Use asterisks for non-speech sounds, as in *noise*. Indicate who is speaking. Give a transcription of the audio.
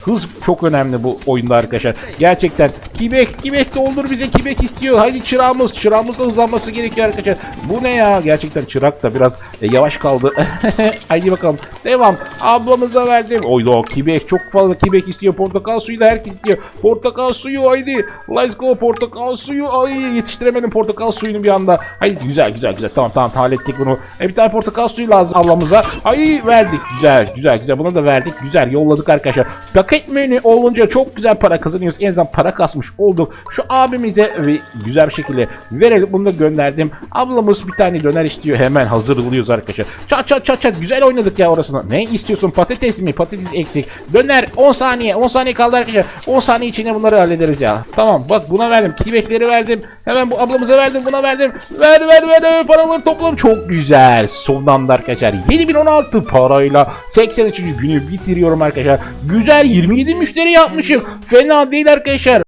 Speaker 1: Hız çok önemli bu oyunda arkadaşlar. Gerçekten kibek kibek doldur bize kibek istiyor. Haydi çırağımız çırağımız da hızlanması gerekiyor arkadaşlar. Bu ne ya? Gerçekten çırak da biraz e, yavaş kaldı. *laughs* Haydi bakalım. Devam. Ablamıza verdim. Oydo kibek çok fazla kibek istiyor. Portakal suyu da herkes istiyor. Portakal suyu haydi. Let's go portakal suyu. Ay yetiştiremedim portakal suyunu bir anda. Haydi güzel güzel güzel. Tamam tamam hallettik bunu. E, bir tane portakal suyu lazım ablamıza. Ay verdik. Güzel güzel güzel. Buna da verdik. Güzel yolladık arkadaşlar. Paket menü olunca çok güzel para kazanıyoruz. En azından para kasmış olduk. Şu abimize güzel bir şekilde verelim. Bunu da gönderdim. Ablamız bir tane döner istiyor. Hemen hazırlıyoruz arkadaşlar. Çat çat çat çat. Güzel oynadık ya orasına. Ne istiyorsun? Patates mi? Patates eksik. Döner 10 saniye. 10 saniye kaldı arkadaşlar. 10 saniye içinde bunları hallederiz ya. Tamam bak buna verdim. Kibekleri verdim. Hemen bu ablamıza verdim. Buna verdim. Ver ver ver. ver. Paraları toplam çok güzel. Son anda arkadaşlar. 7016 parayla 83. günü bitiriyorum arkadaşlar. Güzel 27 müşteri yapmışım. Fena değil arkadaşlar.